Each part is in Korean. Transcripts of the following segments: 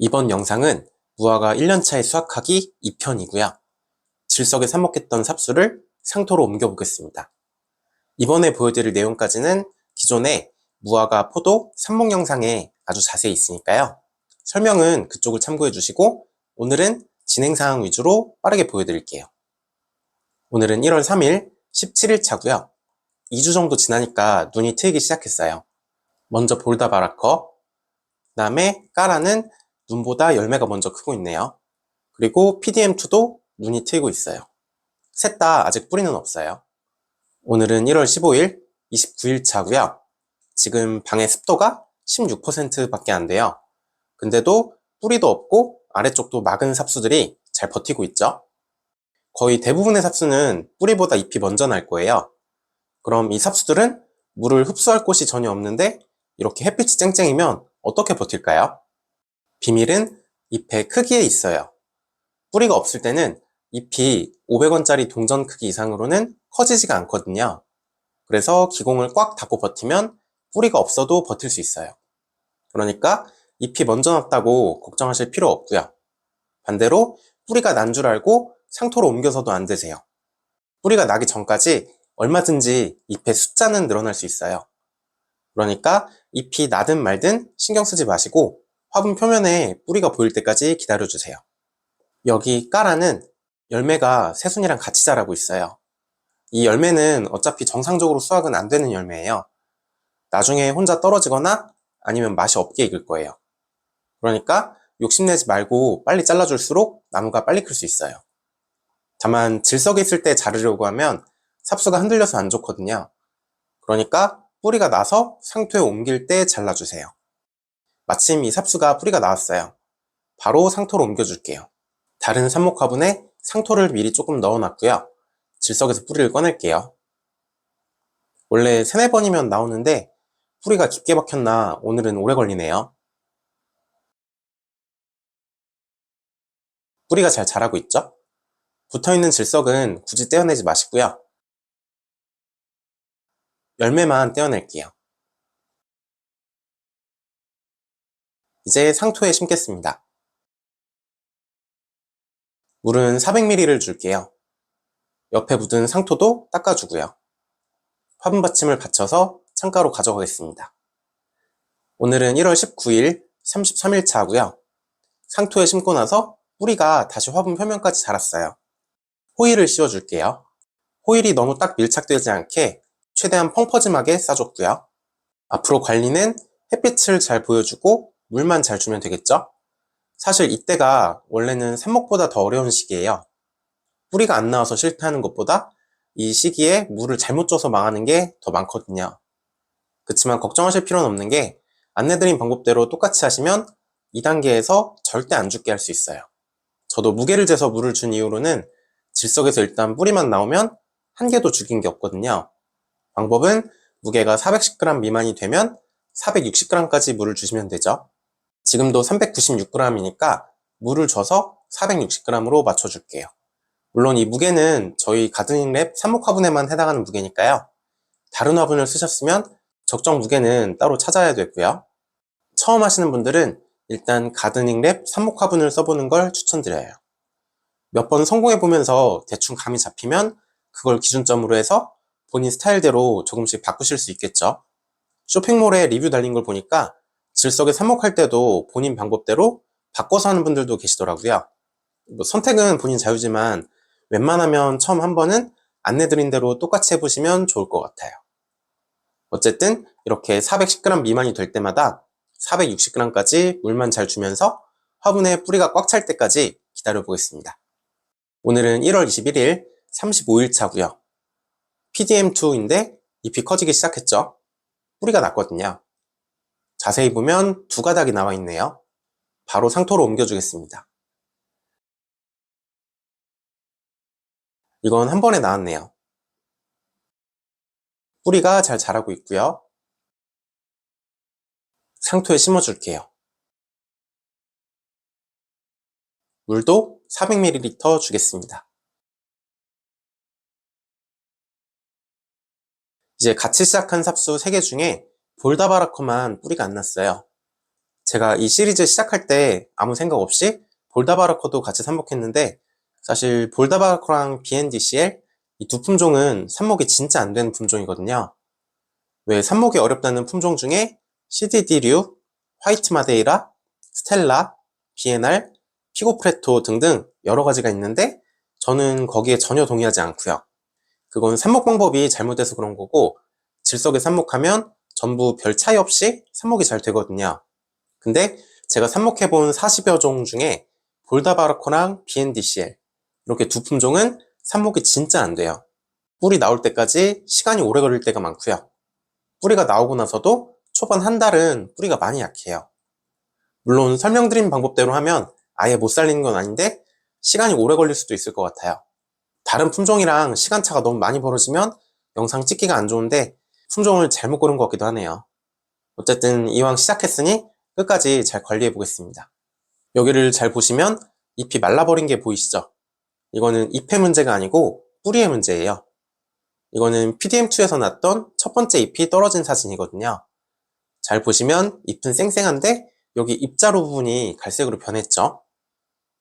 이번 영상은 무화과 1년차의 수확하기 2편이고요. 질석에 삽목했던 삽수를 상토로 옮겨보겠습니다. 이번에 보여드릴 내용까지는 기존의 무화과 포도 삽목 영상에 아주 자세히 있으니까요. 설명은 그쪽을 참고해 주시고 오늘은 진행사항 위주로 빠르게 보여드릴게요. 오늘은 1월 3일 17일 차고요. 2주 정도 지나니까 눈이 트이기 시작했어요. 먼저 볼다바라커, 그 다음에 까라는 눈보다 열매가 먼저 크고 있네요. 그리고 PDM2도 눈이 트이고 있어요. 셋 다 아직 뿌리는 없어요. 오늘은 1월 15일 29일 차고요. 지금 방의 습도가 16%밖에 안 돼요. 근데도 뿌리도 없고 아래쪽도 막은 삽수들이 잘 버티고 있죠. 거의 대부분의 삽수는 뿌리보다 잎이 먼저 날 거예요. 그럼 이 삽수들은 물을 흡수할 곳이 전혀 없는데 이렇게 햇빛이 쨍쨍이면 어떻게 버틸까요? 비밀은 잎의 크기에 있어요. 뿌리가 없을 때는 잎이 500원짜리 동전 크기 이상으로는 커지지가 않거든요. 그래서 기공을 꽉 닫고 버티면 뿌리가 없어도 버틸 수 있어요. 그러니까 잎이 먼저 났다고 걱정하실 필요 없고요. 반대로 뿌리가 난 줄 알고 상토로 옮겨서도 안 되세요. 뿌리가 나기 전까지 얼마든지 잎의 숫자는 늘어날 수 있어요. 그러니까 잎이 나든 말든 신경 쓰지 마시고 화분 표면에 뿌리가 보일 때까지 기다려주세요. 여기 까라는 열매가 새순이랑 같이 자라고 있어요. 이 열매는 어차피 정상적으로 수확은 안 되는 열매예요. 나중에 혼자 떨어지거나 아니면 맛이 없게 익을 거예요. 그러니까 욕심내지 말고 빨리 잘라줄수록 나무가 빨리 클 수 있어요. 다만 질석에 있을 때 자르려고 하면 삽수가 흔들려서 안 좋거든요. 그러니까 뿌리가 나서 상토에 옮길 때 잘라주세요. 마침 이 삽수가 뿌리가 나왔어요. 바로 상토로 옮겨줄게요. 다른 삽목 화분에 상토를 미리 조금 넣어놨고요. 질석에서 뿌리를 꺼낼게요. 원래 세네 번이면 나오는데 뿌리가 깊게 박혔나 오늘은 오래 걸리네요. 뿌리가 잘 자라고 있죠? 붙어있는 질석은 굳이 떼어내지 마시고요. 열매만 떼어낼게요. 이제 상토에 심겠습니다. 물은 400ml를 줄게요. 옆에 묻은 상토도 닦아주고요. 화분 받침을 받쳐서 창가로 가져가겠습니다. 오늘은 1월 19일 33일 차 고요. 상토에 심고 나서 뿌리가 다시 화분 표면까지 자랐어요. 호일을 씌워줄게요. 호일이 너무 딱 밀착되지 않게 최대한 펑퍼짐하게 싸줬고요. 앞으로 관리는 햇빛을 잘 보여주고 물만 잘 주면 되겠죠? 사실 이때가 원래는 삽목보다 더 어려운 시기예요. 뿌리가 안 나와서 실패하는 것보다 이 시기에 물을 잘못 줘서 망하는 게 더 많거든요. 그렇지만 걱정하실 필요는 없는 게 안내드린 방법대로 똑같이 하시면 2단계에서 절대 안 죽게 할 수 있어요. 저도 무게를 재서 물을 준 이후로는 질석에서 일단 뿌리만 나오면 한 개도 죽인 게 없거든요. 방법은 무게가 410g 미만이 되면 460g까지 물을 주시면 되죠. 지금도 396g이니까 물을 줘서 460g으로 맞춰줄게요. 물론 이 무게는 저희 가드닝랩 삽목 화분에만 해당하는 무게니까요. 다른 화분을 쓰셨으면 적정 무게는 따로 찾아야 되고요. 처음 하시는 분들은 일단 가드닝랩 삽목 화분을 써보는 걸 추천드려요. 몇 번 성공해 보면서 대충 감이 잡히면 그걸 기준점으로 해서 본인 스타일대로 조금씩 바꾸실 수 있겠죠. 쇼핑몰에 리뷰 달린 걸 보니까 질석에 삽목할 때도 본인 방법대로 바꿔서 하는 분들도 계시더라고요. 뭐 선택은 본인 자유지만 웬만하면 처음 한 번은 안내드린 대로 똑같이 해보시면 좋을 것 같아요. 어쨌든 이렇게 410g 미만이 될 때마다 460g까지 물만 잘 주면서 화분에 뿌리가 꽉 찰 때까지 기다려 보겠습니다. 오늘은 1월 21일 35일 차고요. PDM2인데 잎이 커지기 시작했죠. 뿌리가 났거든요. 자세히 보면 두 가닥이 나와 있네요. 바로 상토로 옮겨주겠습니다. 이건 한 번에 나왔네요. 뿌리가 잘 자라고 있고요. 상토에 심어줄게요. 물도 400ml 주겠습니다. 이제 같이 시작한 삽수 3개 중에 볼다바라커만 뿌리가 안 났어요. 제가 이 시리즈 시작할 때 아무 생각 없이 볼다바라커도 같이 삽목했는데 사실 볼다바라커랑 BNDCL 이 두 품종은 삽목이 진짜 안 되는 품종이거든요. 왜 삽목이 어렵다는 품종 중에 CDD류, 화이트 마데이라, 스텔라, BNR, 피고프레토 등등 여러 가지가 있는데 저는 거기에 전혀 동의하지 않고요. 그건 삽목 방법이 잘못돼서 그런 거고 질석에 삽목하면 전부 별 차이 없이 삽목이 잘 되거든요. 근데 제가 삽목해본 40여 종 중에 볼다바라코랑 BNDCL 이렇게 두 품종은 삽목이 진짜 안 돼요. 뿌리 나올 때까지 시간이 오래 걸릴 때가 많고요. 뿌리가 나오고 나서도 초반 한 달은 뿌리가 많이 약해요. 물론 설명드린 방법대로 하면 아예 못 살리는 건 아닌데 시간이 오래 걸릴 수도 있을 것 같아요. 다른 품종이랑 시간차가 너무 많이 벌어지면 영상 찍기가 안 좋은데 품종을 잘못 고른 것 같기도 하네요. 어쨌든 이왕 시작했으니 끝까지 잘 관리해 보겠습니다. 여기를 잘 보시면 잎이 말라버린 게 보이시죠? 이거는 잎의 문제가 아니고 뿌리의 문제예요. 이거는 PDM2에서 났던 첫 번째 잎이 떨어진 사진이거든요. 잘 보시면 잎은 쌩쌩한데 여기 잎자루 부분이 갈색으로 변했죠.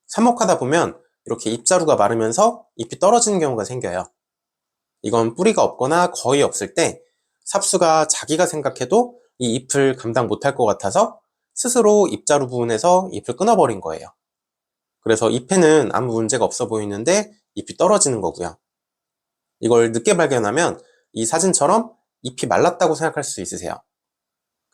삽목하다 보면 이렇게 잎자루가 마르면서 잎이 떨어지는 경우가 생겨요. 이건 뿌리가 없거나 거의 없을 때 삽수가 자기가 생각해도 이 잎을 감당 못할 것 같아서 스스로 잎자루 부분에서 잎을 끊어버린 거예요. 그래서 잎에는 아무 문제가 없어 보이는데 잎이 떨어지는 거고요. 이걸 늦게 발견하면 이 사진처럼 잎이 말랐다고 생각할 수 있으세요.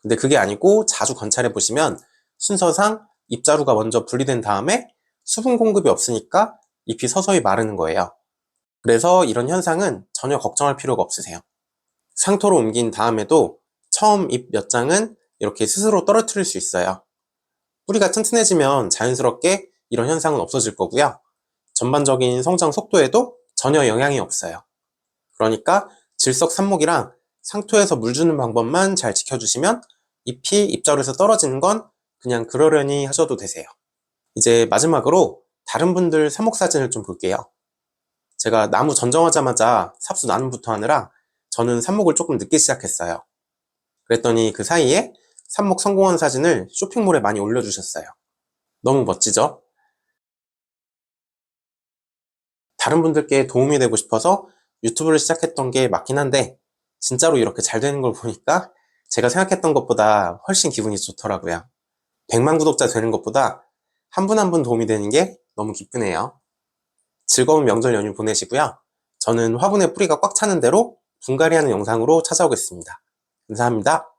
근데 그게 아니고 자주 관찰해 보시면 순서상 잎자루가 먼저 분리된 다음에 수분 공급이 없으니까 잎이 서서히 마르는 거예요. 그래서 이런 현상은 전혀 걱정할 필요가 없으세요. 상토로 옮긴 다음에도 처음 잎 몇 장은 이렇게 스스로 떨어뜨릴 수 있어요. 뿌리가 튼튼해지면 자연스럽게 이런 현상은 없어질 거고요. 전반적인 성장 속도에도 전혀 영향이 없어요. 그러니까 질석 삽목이랑 상토에서 물 주는 방법만 잘 지켜주시면 잎이 잎자루에서 떨어지는 건 그냥 그러려니 하셔도 되세요. 이제 마지막으로 다른 분들 삽목 사진을 좀 볼게요. 제가 나무 전정하자마자 삽수 나눔부터 하느라 저는 삽목을 조금 늦게 시작했어요. 그랬더니 그 사이에 삽목 성공한 사진을 쇼핑몰에 많이 올려주셨어요. 너무 멋지죠? 다른 분들께 도움이 되고 싶어서 유튜브를 시작했던 게 맞긴 한데 진짜로 이렇게 잘 되는 걸 보니까 제가 생각했던 것보다 훨씬 기분이 좋더라고요. 100만 구독자 되는 것보다 한 분 한분 도움이 되는 게 너무 기쁘네요. 즐거운 명절 연휴 보내시고요. 저는 화분에 뿌리가 꽉 차는 대로 분갈이 하는 영상으로 찾아오겠습니다. 감사합니다.